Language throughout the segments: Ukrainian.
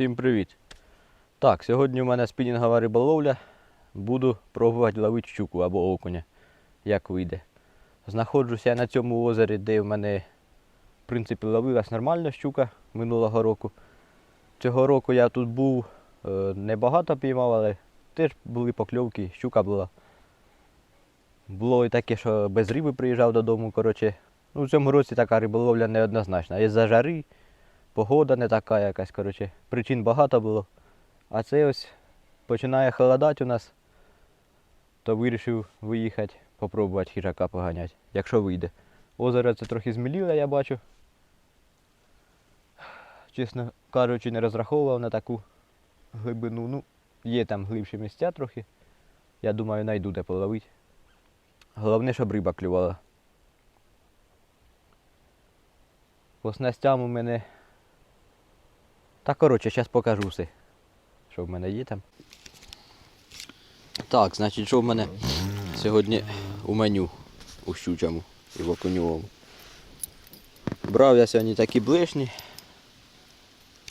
Всім привіт! Так, сьогодні у мене спінінгова риболовля. Буду пробувати ловити щуку або окуня, як вийде. Знаходжуся я на цьому озері, де в мене, в принципі, ловилась нормальна щука минулого року. Цього року я тут був е, небагато піймав, але теж були покльовки, щука була. Було і таке, що без риби приїжджав додому. Коротше. Ну, в цьому році така риболовля неоднозначна. Із-за жари, погода не така якась, коротше, причин багато було. А це ось починає холодати у нас, то вирішив виїхати, попробувати хижака поганяти, якщо вийде. Озеро це трохи зміліле, я бачу. Чесно кажучи, не розраховував на таку глибину. Ну, є там глибші місця трохи. Я думаю, найду де половити. Головне, щоб риба клювала. По снастям у мене. Та коротше, зараз покажу все, що в мене є там. Так, значить, що в мене сьогодні у меню у щучому і в окуньовому. Брав я сьогодні такі блишні,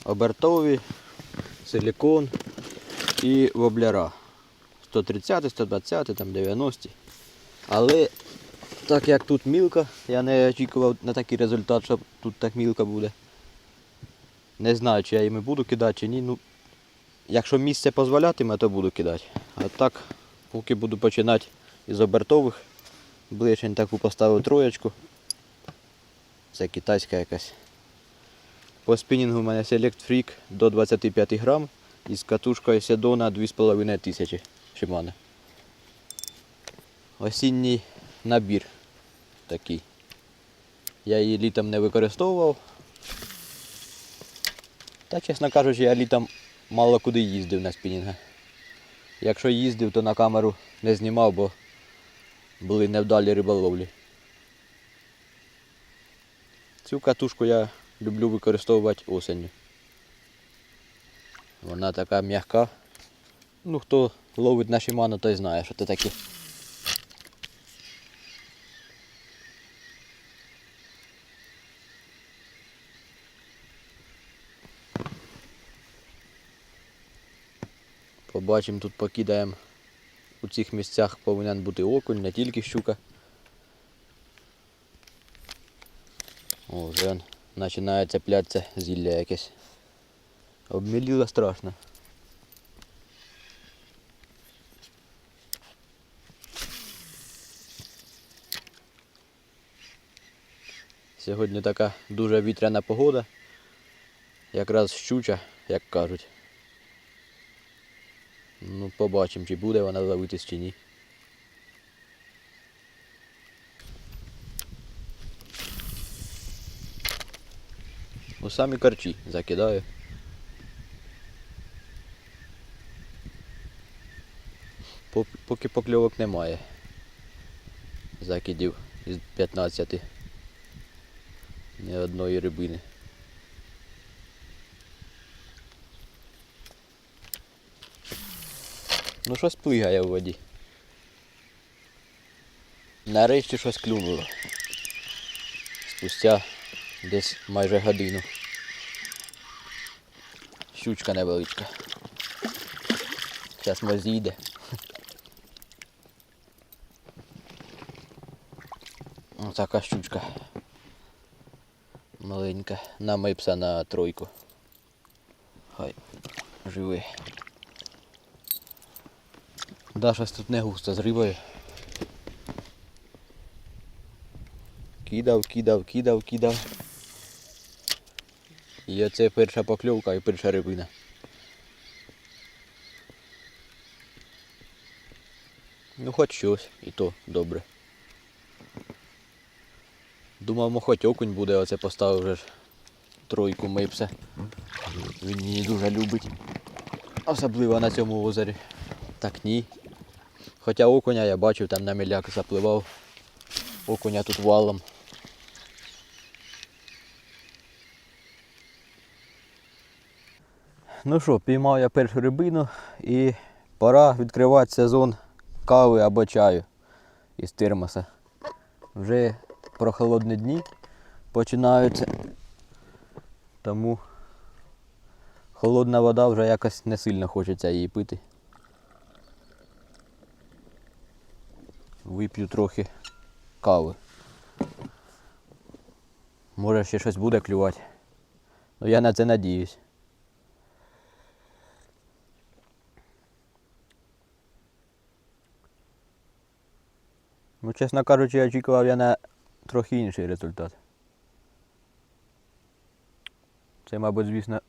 обертові, силікон і вобляра. 130, 120, там 90. Але так як тут мілка, я не очікував на такий результат, що тут так мілка буде. Не знаю, чи я їми буду кидати, чи ні. Ну, якщо місце дозволятиме, то буду кидати. А так, поки буду починати із обертових, блишень таку поставив троєчку. Це китайська якась. По спінінгу у мене Select Freak до 25 грам із катушкою Седона 2500 Shimano. Осінній набір такий. Я її літом не використовував. Та, чесно кажучи, я літом мало куди їздив на спінінгах. Якщо їздив, то на камеру не знімав, бо були невдалі риболовлі. Цю катушку я люблю використовувати осінню. Вона така м'яка. Ну, хто ловить на Shimano, той знає, що це таке. Побачимо, тут покидаємо. У цих місцях повинен бути окунь, не тільки щука. О, вже починає цеплятися зілля якесь. Обміліло страшно. Сьогодні така дуже вітряна погода. Якраз щуча, як кажуть. Ну, побачимо, чи буде вона ловитись чи ні. Ну самі корчі закидаю. Поки покльовок немає. Закидів із 15. Ні одної рибини. Ну щось плигає в воді. Нарешті щось клюнуло. Спустя десь майже годину. Щучка невеличка. Зараз може зійде. Ось така щучка. Маленька. На мипса на тройку. Хай живе. Да, щось тут не густо з рибою. Кидав, кидав, кидав, кидав. І оце перша покльовка і перша рибина. Ну хоч щось, і то добре. Думав, хоч окунь буде, оце поставив вже ж тройку мипса. Він її дуже любить. Особливо на цьому озері. Так ні. Хоча окуня я бачив, там на міляк запливав. Окуня тут валом. Ну що, піймав я першу рибину і пора відкривати сезон кави або чаю із термоса. Вже прохолодні дні починаються. Тому Холодна вода вже якось не сильно хочеться її пити. Вип'ю трохи кави. Може ще щось буде клювати. Ну я на це надіюсь. Ну, чесно кажучи, я очікував я на трохи інший результат. Це, мабуть, звісно,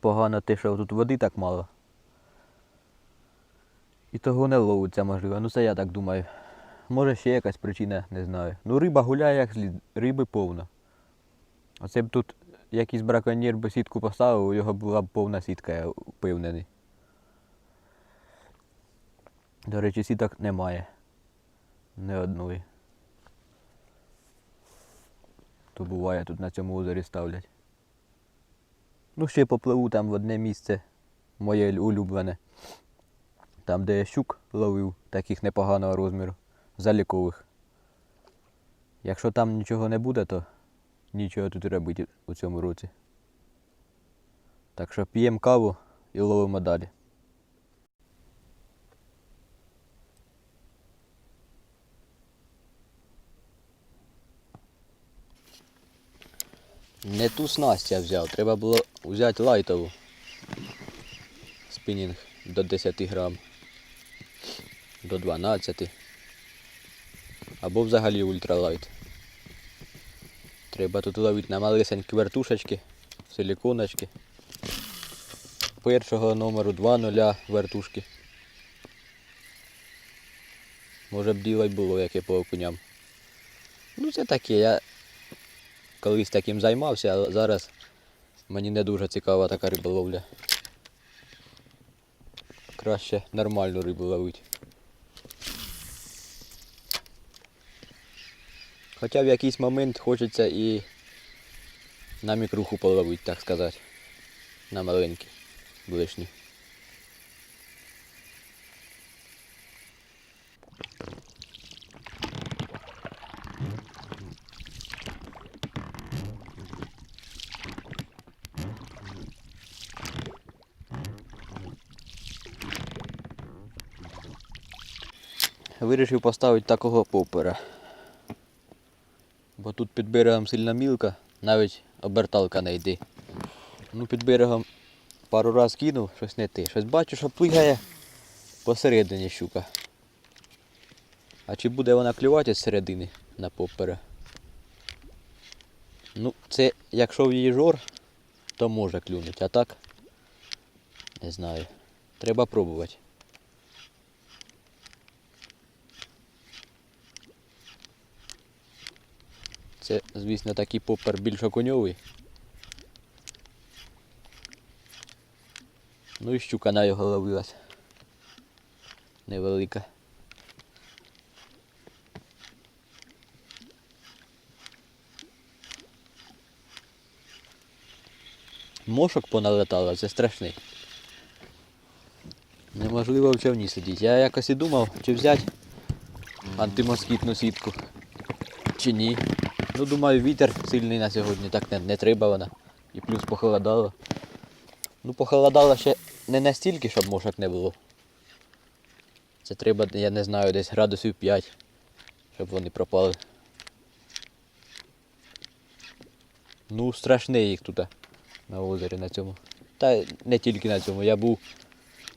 погано те, що тут води так мало. І того не ловиться, можливо. Ну це я так думаю. Може ще якась причина, не знаю. Ну риба гуляє як слід, риби повно. Оце б тут якийсь браконьєр би сітку поставив, у його була б повна сітка, я впевнений. До речі, сіток немає. Не одної. То буває тут на цьому озері ставлять. Ну, ще попливу там в одне місце моє улюблене. Там, де я щук ловив, таких непоганого розміру, залікових. Якщо там нічого не буде, то нічого тут робити у цьому році. Так що п'ємо каву і ловимо далі. Не ту снасть я взяв, треба було взяти лайтову. Спінінг до 10 грам. До 12. Або взагалі ультралайт. Треба тут ловити на малесенькі вертушечки, силіконочки. Першого номеру 2.0 вертушки. Може б діло було, яке по окуням. Ну це таке, я колись таким займався, а зараз мені не дуже цікава така риболовля. Краще нормальну рибу ловити. Хоча в якийсь момент хочеться і на мікруху половити, так сказати. На маленькі, блишні. Вирішив поставити такого попера. Бо тут під берегом сильна мілка, навіть оберталка не йде. Ну під берегом пару раз кинув, щось не те. Щось бачу, що плигає посередині щука. А чи буде вона клювати з середини на попера? Ну, це якщо в її жор, то може клюнути, а так не знаю. Треба пробувати. Це, звісно, такий попер більш окуньовий. Ну і щука на його ловилась. Невелика. Мошок поналетало, це страшний. Неможливо в човні сидіти. Я якось і думав, чи взяти антимоскітну сітку, чи ні. Ну, думаю, вітер сильний на сьогодні, так не, не треба вона. І плюс похолодало. Ну, похолодало ще не настільки, щоб мошок не було. Це треба, я не знаю, десь градусів 5, щоб вони пропали. Ну, страшний їх тут на озері на цьому. Та не тільки на цьому. Я був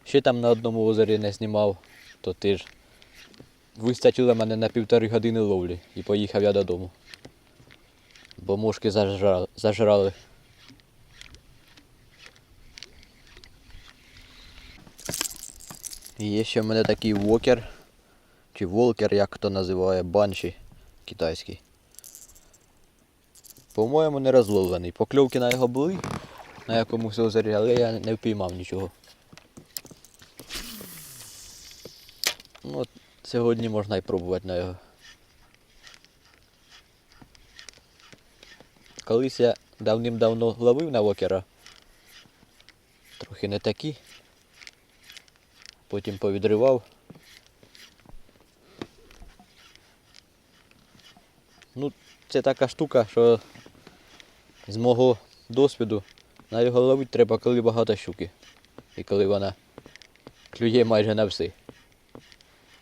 ще там на одному озері не знімав, то теж вистачило мене на півтори години ловлі і поїхав я додому. Бо мошки зажрали. зажрали. І є ще в мене такий вокер, чи волкер, як хто називає, банші китайський. По-моєму, не розловлений. Покльовки на його були на якомусь озері, але я не впіймав нічого. Ну, сьогодні можна і пробувати на його. Колись я давним-давно ловив на вокера. Трохи не такі. Потім повідривав. Ну, це така штука, що з мого досвіду На його ловити треба, коли багато щуки. І коли вона клює майже на все.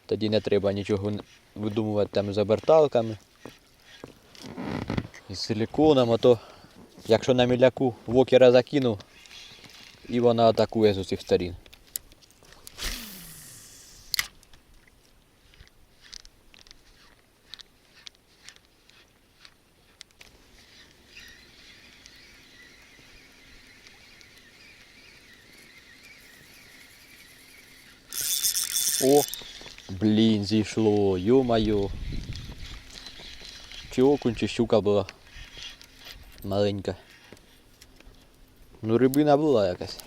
Тоді не треба нічого видумувати там з оберталками. І з силіконом, а то якщо на міляку вокера закинув, і вона атакує з усіх сторін. О, блін, зійшло, йо-майо. Чи окунь, чи щука була маленька. Ну, рибина була якась.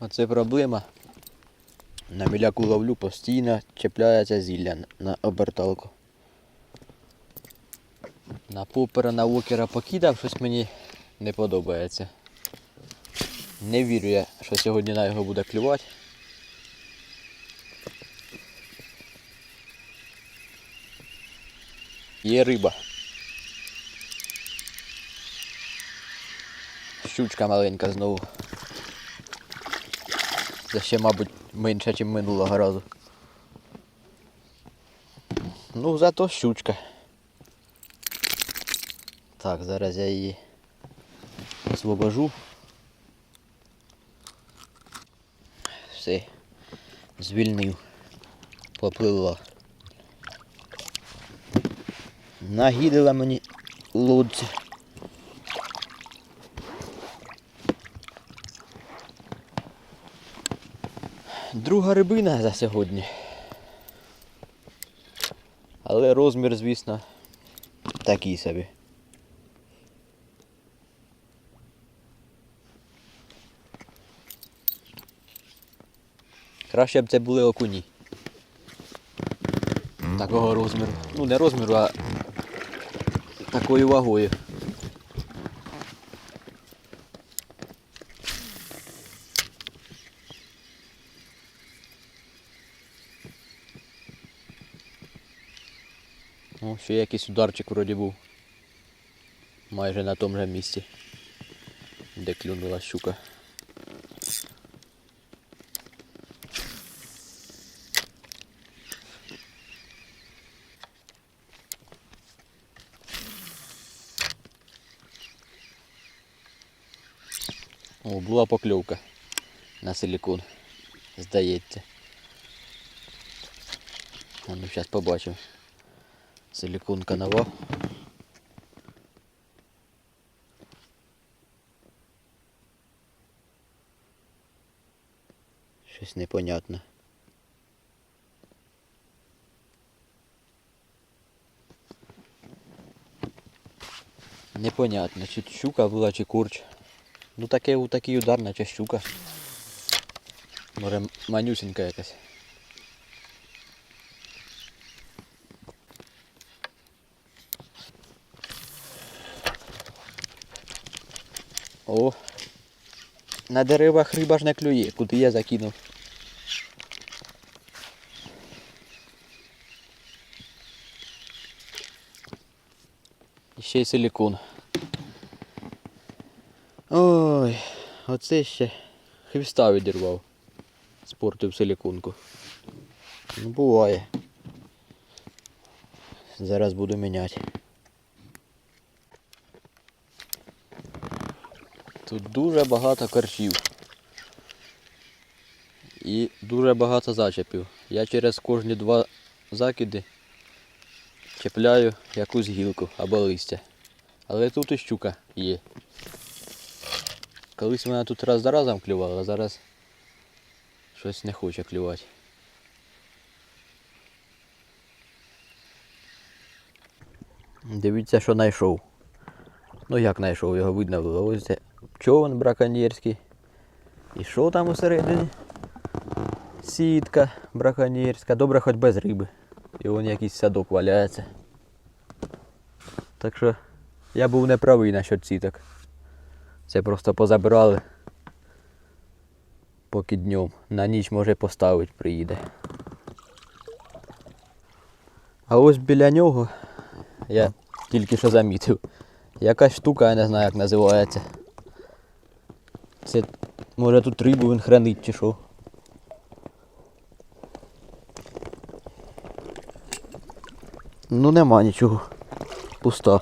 Оце проблема. На міляку ловлю постійно чіпляється зілля на- оберталку. На попера на вокера покидав, щось мені не подобається. Не вірю я, що сьогодні на його буде клювати. Є риба. Щучка маленька знову. Це ще, мабуть, менше, ніж минулого разу. Ну, зато щучка. Так, зараз я її освобожу. Все. Звільнив. Поплила. Нагідила мені лодці. Друга рибина за сьогодні. Але розмір, звісно, такий собі. Краще б це були окуні. Такого розміру. Ну не розміру, а такою вагою. О, ще якийсь ударчик вроді був. Майже на тому же місці, де клюнула щука. О, була покльовка на силікон. Здається. А ну зараз побачимо. Силіконка нова. Щось непонятне. Непонятно, чи щука була, чи курч. Ну таке такий удар, наче щука. Може м- манюсенька якась. О! На деревах риба ж не клює, куди я закинув. І ще й силікон. Ой, оце ще хвіста відірвав. Спортив силіконку. Ну буває. Зараз буду міняти. Тут дуже багато корчів. І дуже багато зачепів. Я через кожні два закиди чіпляю якусь гілку або листя. Але тут і щука є. Колись вона тут раз за разом клювала, а зараз щось не хоче клювати. Дивіться, що знайшов. Ну як знайшов, його видно було. Ось це човен браконьєрський. І що там усередині? Сітка браконьєрська. Добре хоч без риби. І вон якийсь садок валяється. Так що я був неправий насчет сіток. Це просто позабирали. Поки днем. На ніч може поставить приїде. А ось біля нього я тільки що замітив. Якась штука, я не знаю як називається. Це може тут рибу він хранить чи що. Ну нема нічого. Пуста.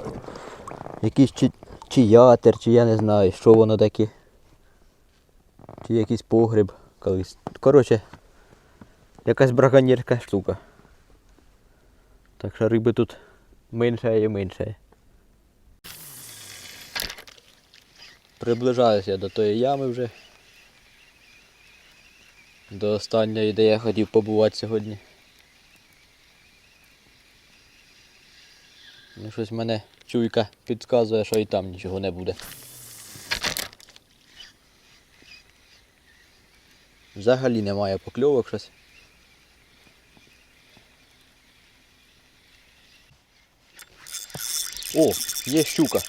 Якийсь чи, чи ятер, чи я не знаю, що воно таке. Чи якийсь погріб колись. Коротше, якась браконьєрська штука. Так що риби тут менше і менше. Приближаюся я до тої ями вже. До останньої, де я хотів побувати сьогодні. Ну щось мене чуйка підказує, що і там нічого не буде. Взагалі немає покльовок щось. О, є щука.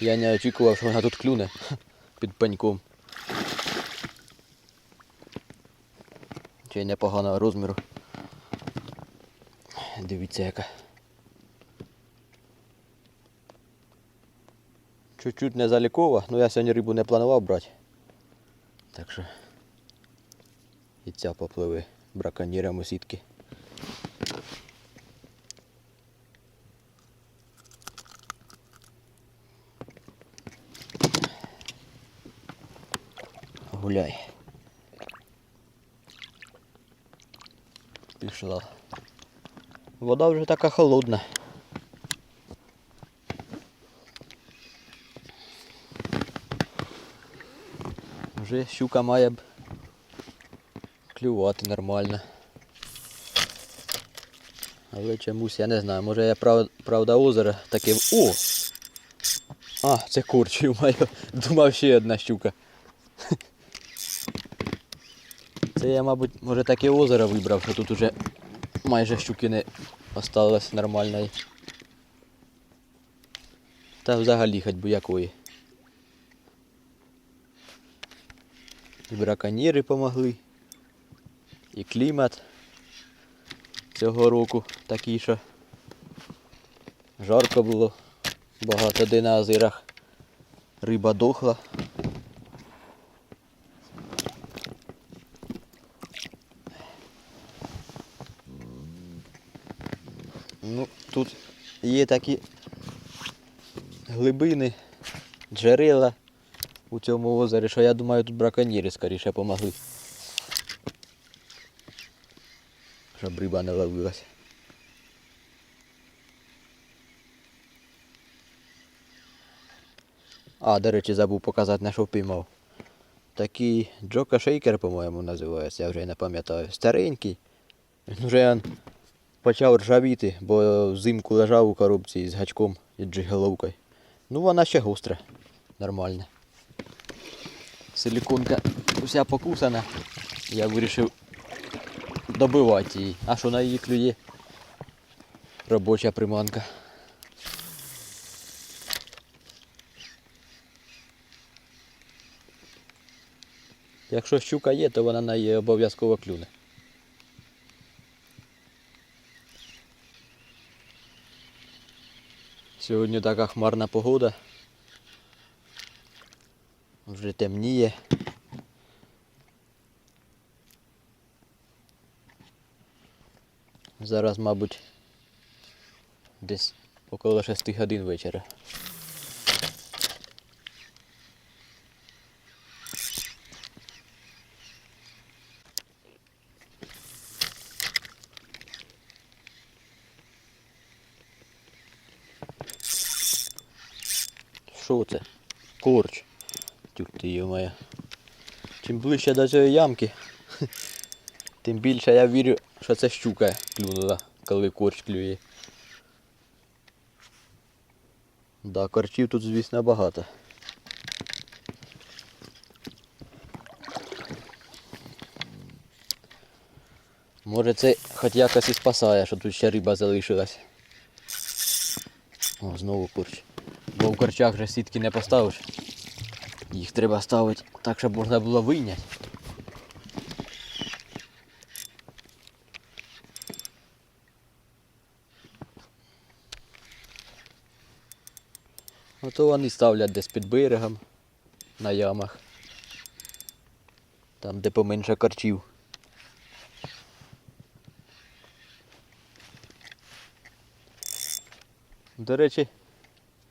Я не очікував, що вона тут клюне під пеньком. Чи непоганого розміру. Дивіться яка. Чуть-чуть не залікова, ну я сьогодні рибу не планував брати. Так що і ця попливе браконьєрам у сітки. Гуляй. Пішла. Вода вже така холодна. Вже щука має б клювати нормально. Але чомусь я не знаю, може я прав, правда озеро таке. О! А, це корч, маю. Думав ще одна щука. Це я, мабуть, може таке озеро вибрав, що тут уже майже щуки не осталось нормальної. Та взагалі хоч би якої. І браконьєри помогли. І клімат цього року такий, що жарко було багато де на озерах. Риба дохла. Ну, тут такі глибини, джерела у цьому озері, що я думаю, тут браконьєри скоріше помогли. Щоб риба не ловилась. А, до речі, забув показати на що піймав. Такий Джока Шейкер, по-моєму, називається, я вже не пам'ятаю. Старенький. Він вже почав ржавіти, бо взимку лежав у коробці з гачком і джиголовкою. Ну вона ще гостра. Нормальна. Силіконка вся покусана. Я вирішив добивати її. А що на її клює? Робоча приманка. Якщо щука є, то вона на її обов'язково клюне. Сьогодні така хмарна погода. Вже темніє. Зараз, мабуть, десь около 6 годин вечора. Що це? Корч. Тюх ти йо моя. Чим ближче до цієї ямки, тим більше я вірю, що це щука клюнула, коли корч клює. Да, корчів тут, звісно, багато. Може це хоч якось і спасає, що тут ще риба залишилась. О, знову корч. Бо в корчах вже сітки не поставиш. Їх треба ставити так, щоб можна було вийняти. То вони ставлять десь під берегом на ямах, там де поменше корчів. До речі,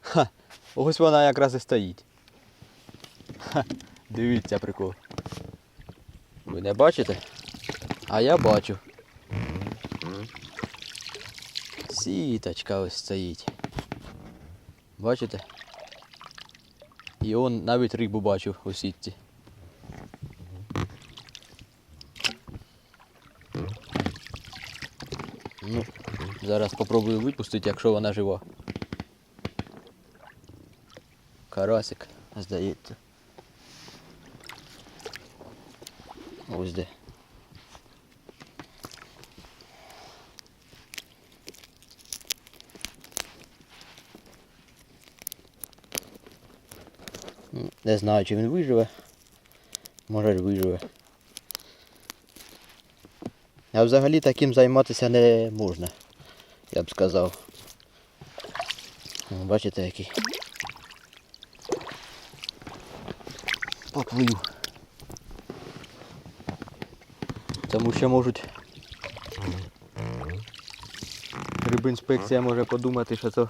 ха, ось вона якраз і стоїть. Ха, дивіться прикол. Ви не бачите? А я бачу. Сіточка ось стоїть. Бачите? І он навіть рибу бачив у сітці. Ну, зараз попробую випустити, якщо вона жива. Карасик, здається. Ось де. Не знаю, чи він виживе. Може виживе. А взагалі таким займатися не можна, я б сказав. Бачите який. Поплив. Тому що можуть. Рибінспекція може подумати, що це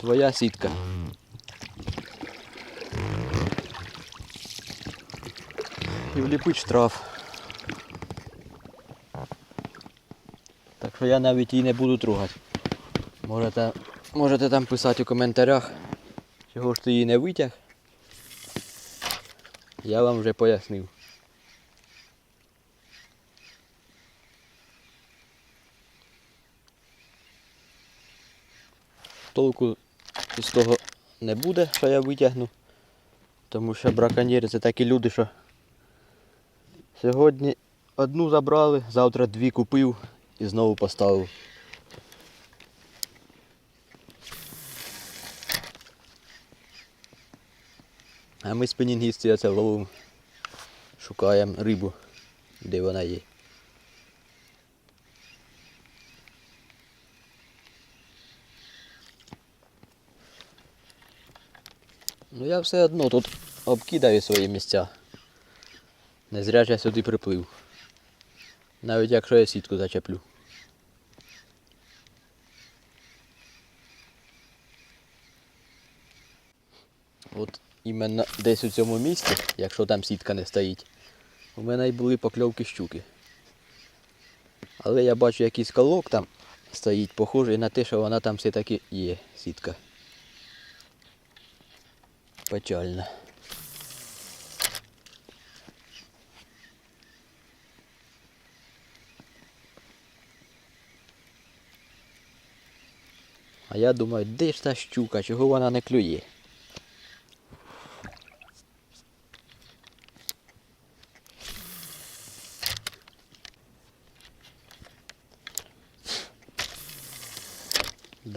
твоя сітка. І вліпить штраф. Що я навіть її не буду трогати. Можете, можете там писати у коментарях, чого ж ти її не витяг. Я вам вже пояснив. Толку з того не буде, що я витягну. Тому що браконьєри це такі люди, що сьогодні одну забрали, завтра дві купив і знову поставив. А ми спінінгісти оце ловимо, шукаємо рибу, де вона є. Ну я все одно тут обкидаю свої місця. Не зря я сюди приплив. Навіть якщо я сітку зачеплю. От іменно десь у цьому місці, якщо там сітка не стоїть, у мене й були покльовки щуки. Але я бачу якийсь колок там стоїть, похожий на те, що вона там все-таки є сітка. Печально. А я думаю, де ж та щука, чого вона не клює?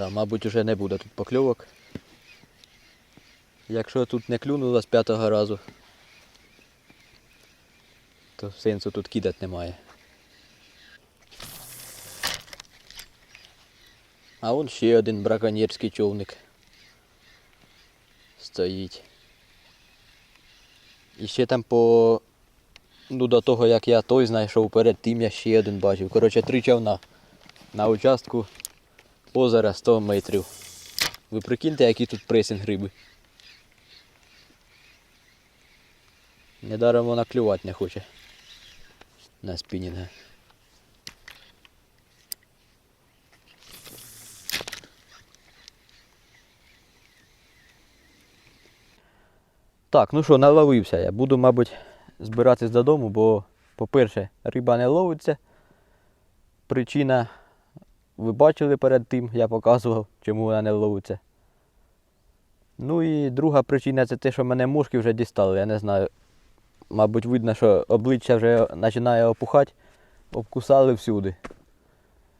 Да, мабуть, уже не буде тут покльовок. Якщо тут не клюнуло з п'ятого разу, то сенсу тут кидати немає. А вон ще один браконьєрський човник стоїть. І ще там по. Ну до того як я той знайшов перед тим я ще один бачив. Коротше, три човна на участку озера 100 метрів. Ви прикиньте, який тут пресінг риби. Недаром вона клювати не хоче на спінінга. Так, ну що, наловився я. Буду, мабуть, збиратись додому, бо, по-перше, риба не ловиться. Причина, ви бачили перед тим, я показував, чому вона не ловиться. Ну і друга причина це те, що мене мушки вже дістали. Я не знаю. Мабуть, видно, що обличчя вже починає опухати, обкусали всюди.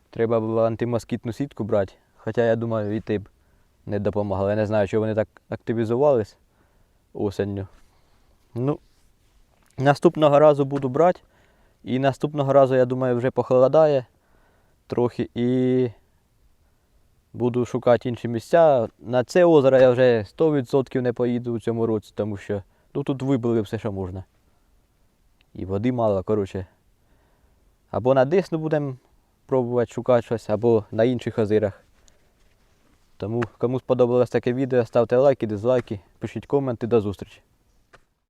Треба було антимоскітну сітку брати. Хоча я думаю, і ти б не допомагали. Я не знаю, чи вони так активізувались осенню. Ну, наступного разу буду брати. І наступного разу, я думаю, вже похолодає трохи і Буду шукати інші місця. На це озеро я вже 100% не поїду у цьому році, тому що ну, тут вибили все, що можна. І води мало, коротше. Або на Десну будемо пробувати шукати щось, або на інших озерах. Тому кому сподобалось таке відео, ставте лайки, дизлайки, пишіть коменти, до зустрічі.